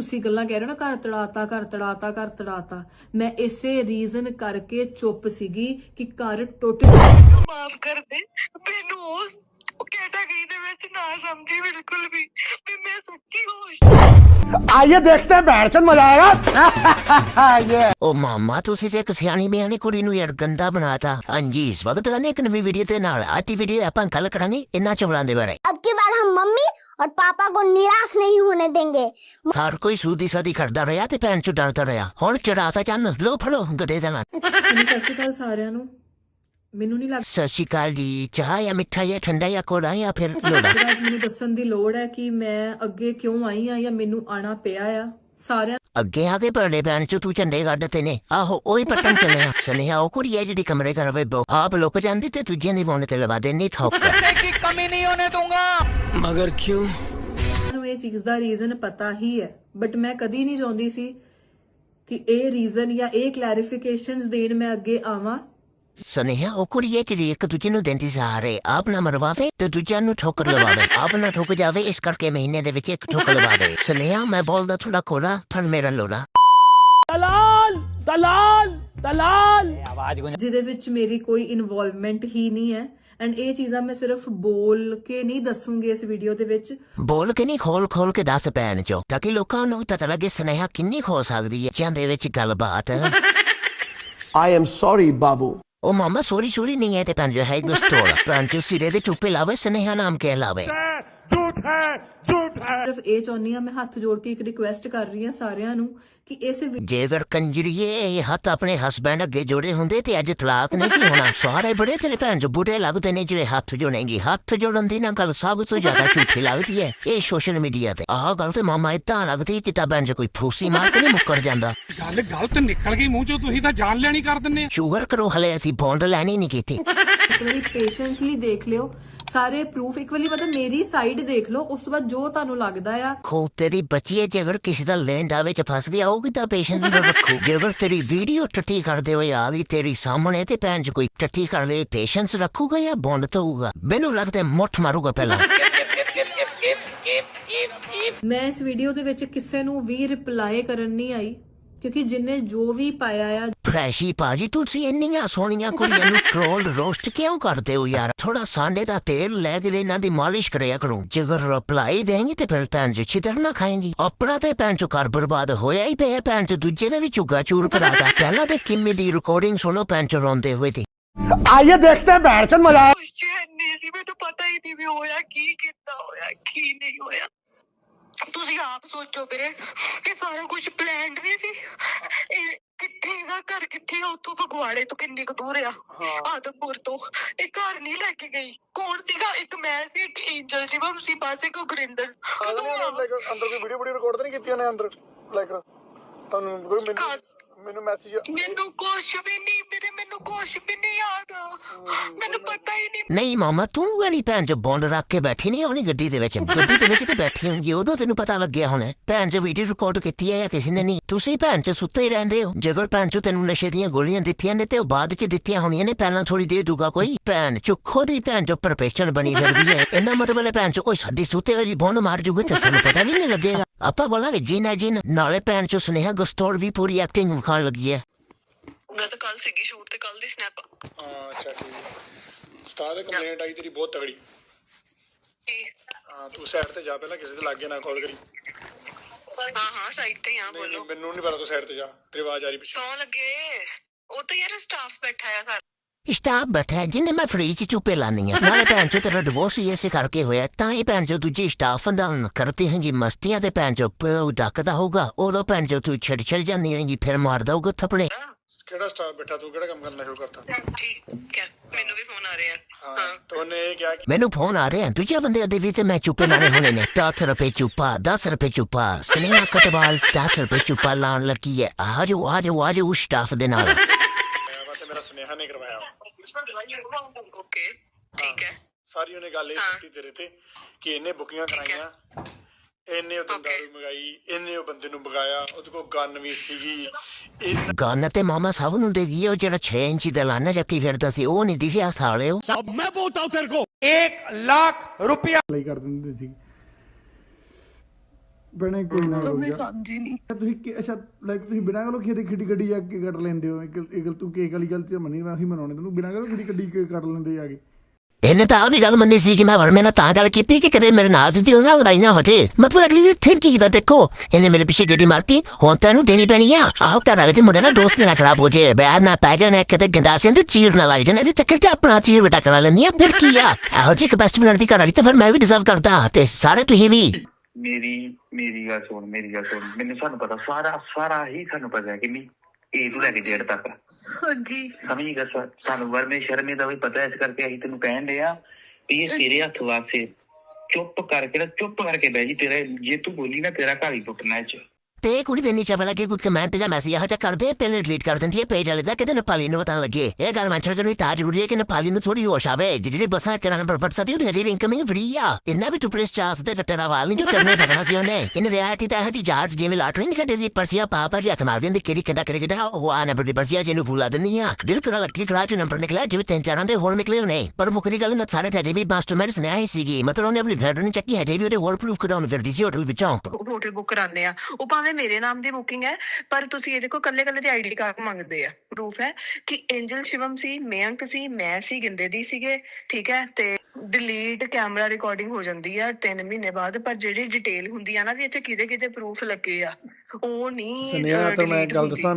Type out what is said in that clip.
ਤੁਸੀਂ ਗੱਲਾਂ ਕਹਿ ਰਹੇ ਹੋ ਨਾ ਘਰ ਤੜਾਤਾ ਘਰ ਤੜਾਤਾ ਘਰ ਤੜਾਤਾ ਮੈਂ ਇਸੇ ਰੀਜ਼ਨ ਕਰਕੇ ਚੁੱਪ ਸੀਗੀ ਕਿ ਘਰ ਟੁੱਟ ਗਿਆ ਮਾਫ ਕਰ ਦੇ ਮੈਨੂੰ ਉਸ ਕੈਟਾਗਰੀ ਦੇ ਵਿੱਚ ਨਾ ਸਮਝੀ ਬਿਲਕੁਲ ਵੀ ਵੀ ਮੈਂ ਸੱਚੀ ਹੋਸ਼ आइए देखते हैं बैठ चल मजा आएगा ये ਉਹ ਮਾਮਾ ਤੁਸੀਂ ਤੇ ਇੱਕ ਸਿਆਣੀ ਬਿਆਨੀ ਕੁੜੀ ਨੂੰ ਯਾਰ ਗੰਦਾ ਬਣਾਤਾ ਹਾਂਜੀ ਇਸ ਵਕਤ ਪਤਾ ਨਹੀਂ ਇੱਕ ਨਵੀਂ ਵੀਡੀਓ ਤੇ ਨਾਲ ਆਤੀ ਵੀਡੀਓ ਆਪਾਂ ਕੱਲ ਕਰਾਂਗੇ ਇੰਨਾ ਚਵਲਾਂ ਦੇ ਬਾਰੇ अब की बार हम मम्मी और पापा को निराश नहीं होने देंगे ਹਰ ਕੋਈ ਸੂਦੀ ਸਾਦੀ ਕਰਦਾ ਰਿਹਾ ਤੇ ਭੈਣ ਚੋਂ ਡਰਦਾ ਰਿਹਾ ਹੁਣ ਚੜਾਤਾ ਚੰਨ ਲੋ ਫੜੋ ਗਦੇ ਦਾ ਨਾਲ ਹਾਂਜੀ, ਸਤਿ ਸ਼੍ਰੀ ਅਕਾਲ ਸਾਰਿਆਂ ਨੂੰ ਮੈਨੂੰ ਨਹੀਂ ਲੱਗਦਾ ਸਤਿ ਸ਼੍ਰੀ ਅਕਾਲ ਜੀ ਚਾਹ ਜਾਂ ਮਿੱਠਾ ਜਾਂ ਠੰਡਾ ਜਾਂ ਕੋੜਾ ਜਾਂ ਫਿਰ ਲੋੜਾ ਕਿ ਅੱਜ ਮੈਨੂੰ ਦੱਸਣ ਦੀ ਲੋੜ ਹੈ ਕਿ ਮੈਂ ਅੱਗੇ ਕਿਉਂ ਆਈ ਆ ਜਾਂ ਮੈਨੂੰ ਆਣਾ ਪਿਆ ਆ ਸਾਰਿਆਂ ਅੱਗੇ ਆ ਕੇ ਪਰਲੇ ਪੈਣ ਚ ਤੂੰ ਝੰਡੇ ਗੱਡਤੇ ਨੇ। ਆਹੋ ਉਹੀ ਪਟਨ ਚਲੇ ਆ। ਚਲੇ ਆ ਉਹ ਕੁੜੀ ਜਿਹੜੀ ਕਮਰੇ ਕਰ ਰਵੇ ਬੋ ਆਪ ਲੋਕ ਜਾਂਦੇ ਤੇ ਤੁਝੇ ਨਹੀਂ ਬੋਨੇ ਤੇ ਲਵਾ ਦੇ ਨਹੀਂ ਥੋਕ। ਪੈਸੇ ਕੀ ਕਮੀ ਨਹੀਂ ਹੋਣੇ ਦੂੰਗਾ ਮਗਰ ਕਿਉਂ? ਨੂੰ ਇਹ ਚੀਜ਼ ਦਾ ਰੀਜ਼ਨ ਪਤਾ ਹੀ ਹੈ। ਬਟ ਮੈਂ ਕਦੀ ਨਹੀਂ ਚਾਹੁੰਦੀ ਸੀ ਕਿ ਇਹ ਰੀਜ਼ਨ ਜਾਂ ਇਹ ਕਲੈਰੀਫਿਕੇਸ਼ਨਸ ਦੇਣ ਮੈਂ ਅੱਗੇ ਆਵਾਂ। ਸੁਨੇਹਾ ਉਹ ਕੁੜੀ ਹੈ ਜਿਹੜੀ ਇੱਕ ਦੂਜੇ ਨੂੰ ਦਿੰਦੀ ਸਹਾਰੇ ਆਪ ਨਾ ਮਰਵਾਵੇ ਤੇ ਦੂਜਿਆਂ ਨੂੰ ਠੋਕਰ ਲਵਾਵੇ ਆਪ ਨਾ ਠੋਕ ਜਾਵੇ ਇਸ ਕਰਕੇ ਮਹੀਨੇ ਦੇ ਵਿੱਚ ਇੱਕ ਠੋਕ ਲਵਾਵੇ ਸੁਨੇਹਾ ਮੈਂ ਬੋਲਦਾ ਥੋੜਾ ਕੋਲਾ ਪਰ ਮੇਰਾ ਲੋੜਾ ਜਿਹਦੇ ਵਿੱਚ ਮੇਰੀ ਕੋਈ ਇਨਵੋਲਵਮੈਂਟ ਹੀ ਨਹੀਂ ਹੈ ਐਂਡ ਇਹ ਚੀਜ਼ਾਂ ਮੈਂ ਸਿਰਫ ਬੋਲ ਕੇ ਨਹੀਂ ਦੱਸੂਗੀ ਇਸ ਵੀਡੀਓ ਦੇ ਵਿੱਚ ਬੋਲ ਕੇ ਨਹੀਂ ਖੋਲ ਖੋਲ ਕੇ ਦੱਸ ਪੈਣ ਚੋ ਤਾਂ ਕਿ ਲੋਕਾਂ ਨੂੰ ਪਤਾ ਲੱਗੇ ਸੁਨੇਹਾ ਕਿੰਨੀ ਖੋ ਸਕਦੀ ਹੈ ਜਿਆਂ ਦੇ ਵਿੱਚ ਗੱਲਬਾਤ I am sorry, Babu. ਉਹ ਮਾਮਾ ਸੋਰੀ ਸੋਰੀ ਨਹੀਂ ਹੈ ਤੇ ਪੰਜ ਹੈ ਗਸਟੋਲ ਪੰਜ ਸਿਰੇ ਦੇ ਚੁੱਪੇ ਲਾਵੇ ਸੁਨੇਹਾ ਨਾਮ ਕੇ ਲਾਵੇ ਸਿਰਫ ਇਹ ਚਾਹੁੰਦੀ ਆ ਮੈਂ ਹੱਥ ਜੋੜ ਕੇ ਇੱਕ ਰਿਕੁਐਸਟ ਕਰ ਰਹੀ ਹਾਂ ਸਾਰਿਆਂ ਨੂੰ ਕਿ ਇਸ ਜੇਕਰ ਕੰਜਰੀਏ ਇਹ ਹੱਥ ਆਪਣੇ ਹਸਬੈਂਡ ਅੱਗੇ ਜੋੜੇ ਹੁੰਦੇ ਤੇ ਅੱਜ ਤਲਾਕ ਨਹੀਂ ਸੀ ਹੋਣਾ। ਸਾਰੇ ਬੜੇ ਤੇਰੇ ਭੈਣ ਜੋ ਬੁੜੇ ਲੱਗਦੇ ਨੇ ਜਿਹੜੇ ਹੱਥ ਜੋੜਨਗੇ। ਹੱਥ ਜੋੜਨ ਦੀ ਨਾ ਗੱਲ ਸਭ ਤੋਂ ਜ਼ਿਆਦਾ ਝੂਠੀ ਲੱਗਦੀ ਹੈ। ਇਹ ਸੋਸ਼ਲ ਮੀਡੀਆ ਤੇ। ਆਹ ਗੱਲ ਤੇ ਮਾਮਾ ਇਦਾਂ ਲੱਗਦੀ ਕਿ ਤਾਂ ਭੈਣ ਜੋ ਕੋਈ ਫੂਸੀ ਮਾਰ ਕੇ ਨਹੀਂ ਮੁੱਕਰ ਜਾਂਦਾ। ਗੱਲ ਗਲਤ ਨਿਕਲ ਗਈ ਮੂੰਹ ਚੋਂ ਤੁਸੀਂ ਤਾਂ ਜਾਨ ਲੈਣੀ ਕਰ ਦਿੰਦੇ ਆ ਸ਼ੂਗਰ ਕਰੋ ਹਲੇ ਅਸੀਂ ਬੌਂਡ ਲੈਣੀ ਨਹੀਂ ਕੀਤੀ। ਇੱਕ ਵਾਰੀ ਪੇਸ਼ੈਂਸਲੀ ਦੇਖ ਲਿਓ। ਸਾਰੇ ਪ੍ਰੂਫ ਇੱਕ ਵਾਰੀ ਮਤਲਬ ਮੇਰੀ ਸਾਈਡ ਦੇਖ ਲਓ ਉਸ ਤੋਂ ਬਾਅਦ ਜੋ ਤੁਹਾਨੂੰ ਲੱਗਦਾ ਆ। ਖੋ ਤੇਰੀ ਬੱਚੀ ਹੈ ਜੇ ਅਗਰ ਕਿਸੇ ਦਾ ਲੈਂਡਾ ਵਿੱਚ ਫਸ ਗਿਆ ਉਹ ਕਿਤਾ ਪੇਸ਼ੈਂਟ ਨੂੰ ਰੱਖੂ? ਜੇ ਅਗਰ ਤੇਰੀ ਵੀਡੀਓ ਟੱਟੀ ਕਰਦੇ ਹੋਏ ਆ ਗਈ ਤੇਰੀ ਸਾਹਮਣੇ ਤੇ ਭੈਣ ਚ ਕੋਈ ਟੱਟੀ ਕਰਦੇ ਪੇਸ਼ੈਂਸ ਰੱਖੂਗਾ ਜਾਂ ਬੌਂਡ ਤਊਗਾ ਮੈਨੂੰ ਲੱਗਦਾ ਮੁੱਠ ਮਾਰੂਗਾ ਪਹਿਲਾਂ। ਮੈਂ ਇਸ ਵੀਡੀਓ ਦੇ ਵਿੱਚ ਕਿਸੇ ਨੂੰ ਵੀ ਰਿਪਲਾਈ ਕਰਨ ਨਹੀਂ ਆਈ। ਕਿਉਂਕਿ ਜਿੰਨੇ ਜੋ ਵੀ ਪਾਇਆ ਆ ਫਰੈਸ਼ੀ ਭਾਜੀ ਤੁਸੀਂ ਇੰਨੀਆਂ ਸੋਹਣੀਆਂ ਕੁੜੀਆਂ ਨੂੰ ਟ੍ਰੋਲ ਰੋਸਟ ਕਿਉਂ ਕਰਦੇ ਹੋ ਯਾਰ? ਥੋੜਾ ਸਾਂਡੇ ਦਾ ਤੇਲ ਲੈ ਕੇ ਇਹਨਾਂ ਦੀ ਮਾਲਿਸ਼ ਕਰਿਆ ਕਰੋ। ਜੇਕਰ ਰਿਪਲਾਈ ਦੇਂਗੇ ਤੇ ਫਿਰ ਭੈਣ ਜੀ ਛਿੱਤਰ ਨਾ ਖਾਏਗੀ। ਆਪਣਾ ਤੇ ਭੈਣ ਚੋ ਘਰ ਬਰਬਾਦ ਹੋਇਆ ਹੀ ਪਿਆ ਭੈਣ ਚੋ ਦੂਜੇ ਦਾ ਵੀ ਚੁੱਗਾ ਚੂਰ ਕਰਾਦਾ ਪਹਿਲਾਂ ਤੇ ਕਿੰਮੀ ਦੀ ਰਿਕਾਰਡਿੰਗ ਸੁਣੋ ਭੈਣ ਚੋ ਰੋਂਦੇ ਹੋਏ ਦੀ ਆਈਏ ਦੇਖਤੇ ਬੈਠ ਚੰਦ ਨਹੀਂ ਸੀ ਮੈਨੂੰ ਪਤਾ ਹੀ ਨਹੀਂ ਵੀ ਹੋਇਆ ਕੀ ਕੀਤਾ ਹੋਇਆ ਕੀ ਨਹੀਂ ਹੋਇਆ। ਤੁਸੀਂ ਆਪ ਸੋਚੋ ਵੀਰੇ ਇਹ ਸਾਰਾ ਕੁਝ ਪਲਾਨਡ ਨਹੀਂ ਸੀ। ਇਹ ਕਿੱਥੇ ਦਾ ਘਰ ਕਿੱਥੇ ਆ? ਉੱਥੋਂ ਫਗਵਾੜੇ ਤੋਂ ਕਿੰਨੀ ਕੁ ਦੂਰ ਆ? ਆਦਮਪੁਰ ਤੋਂ। ਇਹ ਘਰ ਨਹੀਂ ਲੈ ਕੇ ਗਈ। ਕੌਣ ਸੀਗਾ? ਇੱਕ ਮੈਂ ਸੀ ਇੱਕ ਏਂਜਲ ਸੀ ਬਸ ਇੱਕ ਗੁਰਿੰਦਰ ਕਦੋਂ ਆ ਅੰਦਰ ਕੋਈ ਵੀਡੀਓ ਵੀਡੀਓ ਰਿਕਾਰਡ ਤਾਂ ਨਹੀਂ ਕੀਤੀ ਉਹਨੇ ਅੰਦਰ? ਲਾਈਕ ਤੁਹਾਨੂੰ ਕੋਈ ਮੈਨੂੰ ਘਰ- ਮੈਨੂੰ ਮੈਸੇਜ ਮੈਨੂੰ ਕੁਛ ਵੀ ਨਹੀਂ ਮੇਰੇ ਮੈਨੂੰ ਕੁਛ ਵੀ ਨਹੀਂ ਯਾਦ। ਮੈਨੂੰ ਪਤਾ ਹੀ ਨਹੀਂ। ਨਹੀਂ ਮਾਮਾ ਤੂੰ ਵਾਲੀ ਭੈਣ ਜੋ ਬੌਂਡ ਰੱਖ ਕੇ ਬੈਠੀ ਨਹੀਂ ਹੋਣੀ ਗੱਡੀ ਦੇ ਵਿੱਚ। ਗੱਡੀ ਦੇ ਵਿੱਚ ਤੇ ਬੈਠੀ ਹੋਣੀ ਉਦੋਂ ਤੈਨੂੰ ਪਤਾ ਲੱਗਿਆ ਹੋਣਾ। ਭੈਣ ਜੋ ਵੀਡੀਓ ਰਿਕਾਰਡ ਕੀਤੀ ਹੈ ਜਾਂ ਕਿਸੇ ਨੇ ਨਹੀਂ। ਤੁਸੀਂ ਭੈਣ ਚ ਸੁੱਤੇ ਹੀ ਰਹਿੰਦੇ ਹੋ। ਜੇਕਰ ਭੈਣ ਚੋ ਤੈਨੂੰ ਨਸ਼ੇ ਦੀਆਂ ਗੋਲੀਆਂ ਦਿੱਤੀਆਂ ਨੇ ਤੇ ਉਹ ਬਾਅਦ ਚ ਦਿੱਤੀਆਂ ਹੋਣੀਆਂ ਨੇ ਪਹਿਲਾਂ ਥੋੜੀ ਦੇ ਦੂਗਾ ਕੋਈ। ਭੈਣ ਚੋ ਖੁਦ ਹੀ ਭੈਣ ਚੋ ਪ੍ਰੋਫੈਸ਼ਨ ਬਣੀ ਫਿਰਦੀ ਹੈ। ਇਹਨਾਂ ਮਤਲਬ ਹੈ ਭੈਣ ਚੋ ਕੋਈ ਸਾਡੀ ਸੁੱਤੇ ਹੋਈ ਬੌਂਡ ਮਾਰ ਜੂਗੇ ਤੇ ਸਾਨੂੰ ਪਤਾ ਵੀ ਨਹੀਂ ਲੱਗੇਗਾ। ਆਪਾਂ ਬੋਲਾਂਗੇ ਜੀਨਾ ਜੀਨ ਨਾਲੇ ਭੈਣ ਚੋ ਸੁਨੇਹਾ ਗਸਟੋਰ ਵੀ ਪੂਰੀ ਐਕਟਿੰਗ ਵਿਖਾਉਣ ਲੱਗੀ ਹੈ ਮੈਂ ਤਾਂ ਕੱਲ ਸੀਗੀ ਸ਼ੂਟ ਤੇ ਕੱਲ ਦੀ ਸਨੈਪ ਹਾਂ ਅੱਛਾ ਠੀਕ ਹੈ ਉਸਤਾਦ ਦੀ ਕੰਪਲੇਂਟ ਆਈ ਤੇਰੀ ਬਹੁਤ ਤਗੜੀ ਹਾਂ ਤੂੰ ਸਾਈਡ ਤੇ ਜਾ ਪਹਿਲਾਂ ਕਿਸੇ ਦੇ ਲਾਗੇ ਨਾ ਕਾਲ ਕਰੀ ਹਾਂ ਹਾਂ ਸਾਈਡ ਤੇ ਆ ਨਹੀਂ, ਬੋਲੋ ਨਹੀਂ, ਮੈਨੂੰ ਨਹੀਂ ਪਤਾ ਤੂੰ ਸਾਈਡ ਤੇ ਜਾ ਤੇਰੀ ਆਵਾਜ਼ ਆ ਰਹੀ ਪਿੱਛੇ ਸੌ ਲੱਗੇ ਉਹ ਤਾਂ ਯਾਰ ਸਟਾਫ ਬੈਠਾ ਆ ਸਾਰਾ ਸਟਾਪ ਹੈ, ਜਿੰਨੇ ਮੈਂ ਫ੍ਰੀ ਚ ਚੁੱਪੇ ਲਾਨੀ ਆ ਨਾਲੇ ਭੈਣ ਚੋ ਤੇਰਾ ਡਿਵੋਰਸ ਹੀ ਐਸੇ ਕਰਕੇ ਹੋਇਆ ਤਾਂ ਇਹ ਭੈਣ ਚੋ ਦੂਜੀ ਸਟਾਫ ਨਾਲ ਕਰਤੀ ਹੈਗੀ ਮਸਤੀਆਂ ਤੇ ਭੈਣ ਚੋ ਪਿਓ ਡੱਕਦਾ ਹੋਊਗਾ ਉਦੋਂ ਭੈਣ ਚੋ ਤੂੰ ਛੱਡ ਛੱਡ ਜਾਂਦੀ ਹੋਏਗੀ ਫਿਰ ਮਾਰਦਾ ਹੋਊਗਾ ਥੱਪੜੇ ਕਿਹੜਾ ਸਟਾਫ ਬੈਠਾ ਤੂੰ ਕਿਹੜਾ ਕੰਮ ਕਰਨਾ ਸ਼ੁਰੂ ਕਰਤਾ ਠੀਕ ਹੈ ਮੈਨੂੰ ਵੀ ਫੋਨ ਆ ਰਿਹਾ ਹਾਂ ਤੇ ਇਹ ਕਿਹਾ ਮੈਨੂੰ ਫੋਨ ਆ ਰਿਹਾ ਦੂਜੇ ਬੰਦੇ ਦੇ ਵੀ ਤੇ ਮੈਂ ਚੁੱਪੇ ਲਾਣੇ ਹੋਣੇ ਨੇ 10 ਰੁਪਏ ਚੁੱਪਾ 10 ਰੁਪਏ ਚੁੱਪਾ ਸਿਨੇਮਾ ਕਟਵਾਲ 10 ਰੁਪਏ ਚੁੱਪਾ ਲਾਣ ਲੱਗੀ ਹੈ ਆ ਜੋ ਆ ਜੋ ਆ ਜੋ ਸਟਾਫ ਦੇ ਨਾਲ ਵਾ ਤੇ ਮੇਰਾ ਸੁਨੇਹਾ ਨੇ ਕਰਵਾਇਆ ਵਾ। ਓਕੇ ਠੀਕ ਹੈ ਸਾਰੀ ਉਹਨੇ ਗੱਲ ਇਹ ਹਾਂ। ਸਿੱਟੀ ਤੇਰੇ ਤੇ ਕਿ ਇਹਨੇ ਬੁਕਿੰਗਾਂ ਕਰਾਈਆਂ ਇਹਨੇ ਉਹ Okay. ਦਾਰੂ ਮੰਗਾਈ ਇਹਨੇ ਉਹ ਬੰਦੇ ਨੂੰ ਬਗਾਇਆ ਉਹਦੇ ਕੋਲ ਗਨ ਵੀ ਸੀਗੀ ਇਹ ਗਨ ਤੇ ਮਾਮਾ ਸਭ ਨੂੰ ਦੇ ਗਈ ਉਹ ਜਿਹੜਾ 6 ਇੰਚੀ ਦਾ ਲਾਣਾ ਚੱਕੀ ਫਿਰਦਾ ਸੀ ਉਹ ਨਹੀਂ ਦਿਖਿਆ ਸਾਲਿਓ अब मैं बोलता हूँ तेरे को एक लाख रुपया ਲਈ ਕਰ ਦਿੰਦੇ ਸੀ ਬਣੇ ਕੋਈ ਨਾ ਮੈਂ ਜਾ ਸਮਝੀ ਨਹੀਂ। ਤੁਸੀਂ ਕੀ- ਅੱਛਾ ਲਾਈਕ ਤੁਸੀਂ ਬਿਨਾਂ ਗੱਲੋਂ ਖੇਤੀ ਖੇਤੀ ਗੱਡੀ ਜਾ ਕੇ ਕੱਢ ਲੈਂਦੇ ਹੋ? ਇੱਕ ਇੱਕ ਗੱਲ ਤੂੰ ਕੇਕ ਵਾਲੀ ਗੱਲ ਤੇ ਮੰਨੀ ਮੈਂ ਅਸੀਂ ਮਨਾਉਣੇ ਤੈਨੂੰ। ਬਿਨਾਂ ਗੱਲੋਂ ਖੇਤੀ ਗੱਡੀ ਕੇ ਕੱਢ ਲੈਂਦੇ ਜਾ ਕੇ? ਇਹਨੇ ਤਾਂ ਆਹ ਵੀ ਗੱਲ ਮੰਨੀ ਸੀ ਕਿ ਮੈਂ ਵਰਮੇ ਨਾਲ ਤਾਂ ਗੱਲ ਕੀਤੀ ਕਿ ਕਦੇ ਮੇਰੇ ਨਾਲ ਦੀ ਉਹਨਾਂ ਲੜਾਈ ਨਾ ਹੋ ਜੇ। ਮਤਲਬ ਅਗਲੀ ਦੀ ਥਿੰਕਿੰਗ ਦਾ ਦੇਖੋ। ਇਹਨੇ ਮੇਰੇ ਪਿੱਛੇ ਗੱਡੀ ਮਾਰਤੀ ਹੁਣ ਤੈਨੂੰ ਦੇਣੀ ਪੈਣੀ ਆ। ਆਹ ਘਰ ਵਾਲੇ ਦੇ ਮੁੰਡੇ ਨਾਲ ਦੋਸਤੀ ਨਾ ਖਰਾਬ ਹੋ ਜੇ। ਬਿਆਨ ਨਾ ਪੈ ਜਾਣਾ ਕਿਤੇ ਗੰਡਾਸਿਆਂ ਤੇ ਚੀਰ ਨਾ ਲਾਈ ਜਾਣਾ। ਇਹਦੇ ਚੱਕਰ ਚ ਆਪਣਾ ਚੀਰ ਬਟਾ ਕਰਾ ਲੈਂਦੀ ਆ। ਫਿਰ ਕੀ ਆ? ਇਹੋ ਜਿਹੀ ਕਪੈਸਿਟੀ ਬਣਾਉਣ ਦੀ ਘਰ ਵਾਲੀ ਤਾਂ ਫਿਰ ਮੈਂ ਵੀ ਡਿਜ਼ਰਵ ਕਰਦਾ ਤੇ ਸਾਰੇ ਤੁਸੀਂ ਵੀ। ਮੇਰੀ ਮੇਰੀ ਗੱਲ ਸੁਣ ਮੇਰੀ ਗੱਲ ਸੁਣ। ਮੈਨੂੰ ਸਾਨੂੰ ਪਤਾ ਸਾਰਾ ਸਾਰਾ ਹੀ ਸਾਨੂੰ ਪਤਾ ਹੈ ਕਿ ਨਹੀਂ ਇਹ ਤੋਂ ਲੈ ਕੇ ਡੇਢ ਤੱਕ। ਹਾਂਜੀ। ਸਮਝੀ ਗੱਲ ਸਾਨੂੰ ਵਰਮੇ ਸ਼ਰਮੇ ਦਾ ਵੀ ਪਤਾ ਇਸ ਕਰਕੇ ਅਸੀਂ ਤੈਨੂੰ ਕਹਿਣ ਦੇ ਆ ਵੀ ਇਹ ਤੇਰੇ ਹੱਥ ਵਾਸੇ ਚੁੱਪ ਕਰਕੇ ਨਾ ਚੁੱਪ ਕਰਕੇ ਬਹਿ ਜੀ ਤੇਰਾ ਜੇ ਤੂੰ ਬੋਲੀ ਨਾ ਤੇਰਾ ਘਰ ਹੀ ਟੁੱਟਣਾ ਇਹ ਚ। ਤੇ ਇਹ ਕੁੜੀ ਦੇ ਨੀਚੇ ਵਾਲਾ ਕਿ ਕੋਈ ਕਮੈਂਟ ਜਾਂ ਮੈਸੇਜ ਇਹੋ ਜਿਹਾ ਕਰਦੇ ਪਹਿਲੇ ਡਿਲੀਟ ਕਰ ਦਿੰਦੀ ਹੈ ਪੇਜ ਵਾਲੇ ਦਾ ਕਿਤੇ ਨੇਪਾਲੀ ਨੂੰ ਪਤਾ ਨਾ ਲੱਗੇ। ਇਹ ਗੱਲ ਮੈਂਸ਼ਨ ਕਰਨੀ ਤਾਂ ਜ਼ਰੂਰੀ ਹੈ ਕਿ ਨੇਪਾਲੀ ਨੂੰ ਥੋੜੀ ਹੋਸ਼ ਆਵੇ। ਜਿਹੜੀ ਬੱਸਾਂ ਕਿਰਾਂ ਨੰਬਰ ਪੜ ਸਕਦੀ ਉਹ ਜਿਹੜੀ ਇਨਕਮਿੰਗ ਫ੍ਰੀ ਆ। ਇੰਨਾ ਵੀ ਟੂ ਪ੍ਰੈਸ ਚਾਸ ਤੇ ਟੱਟਾ ਵਾਲ ਨਹੀਂ ਜੋ ਕਰਨੇ ਪਤਾ ਸੀ ਉਹਨੇ। ਇਨ ਰਿਐਲਿਟੀ ਤਾਂ ਇਹ ਜਾਰਜ ਜਿਵੇਂ ਲਾਟਰੀ ਨਹੀਂ ਕੱਢੀ ਦੀ ਪਰਚੀਆਂ ਪਾ ਪਾ ਕੇ ਹੱਥ ਕਿਹੜੀ ਕਿੰਦਾ ਕਰੇ ਕਿਦਾ ਉਹ ਆ ਨੰਬਰ ਦੀ ਪਰਚੀਆਂ ਜਿਹਨੂੰ ਭੁਲਾ ਦਿੰਦੀ ਆ। ਦਿਲ ਕਰਾ ਲੱਗੀ, ਕਰਾ ਚ ਨੰਬਰ ਨਿਕਲਿਆ, ਜਿਵੇਂ ਤਿੰਨ ਚਾਰਾਂ ਦੇ ਹੋਰ ਨਿਕਲੇ ਨੇ ਪਰ ਮੁਕਰੀ ਗੱਲ ਨਾ, ਸਾਰੇ ਤੇ ਵੀ ਮਾਸਟਰ ਮੈਡੀਸਨ ਆਈ ਸੀਗੀ। ਮਤਲਬ ਉਹਨੇ ਆਪਣੀ ਬਲੱਡ ਨੂੰ ਚੱਕੀ ਹੈ ਜੇ ਵੀ ਉਹਦੇ ਹੋਰ ਪ੍ਰੂਫ ਕਰਾਉਣ ਫਿਰਦੀ ਸੀ ਹੋਟਲ ਵਿੱਚੋਂ। ਹੋਟਲ ਬੁੱਕ ਕਰਾਉਂਦੇ ਆ। ਉਹ ਭਾਵੇਂ ਮੇਰੇ ਨਾਮ ਦੀ ਬੁਕਿੰਗ ਹੈ ਪਰ ਤੁਸੀਂ ਇਹ ਦੇਖੋ ਕੱਲੇ ਕੱਲੇ ਦੇ ਆਈਡੀ ਕਾਰਡ ਮੰਗਦੇ ਆ ਪ੍ਰੂਫ ਹੈ ਕਿ ਐਂਜਲ ਸ਼ਿਵਮ ਸੀ ਮਯੰਕ ਸੀ ਮੈਂ ਸੀ ਗਿੰਦੇ ਦੀ ਸੀਗੇ ਠੀਕ ਹੈ ਤੇ ਡਿਲੀਟ ਕੈਮਰਾ ਰਿਕਾਰਡਿੰਗ ਹੋ ਜਾਂਦੀ ਆ 3 ਮਹੀਨੇ ਬਾਅਦ ਪਰ ਜਿਹੜੀ ਡਿਟੇਲ ਹੁੰਦੀ ਆ ਨਾ ਵੀ ਇੱਥੇ ਕਿਹਦੇ ਕਿਹਦੇ ਪ੍ਰੂਫ ਲੱਗੇ ਆ ਉਹ ਨਹੀਂ ਸੁਨੇਹਾ ਤਾਂ ਮੈਂ ਗੱਲ। ਦੱਸਾਂ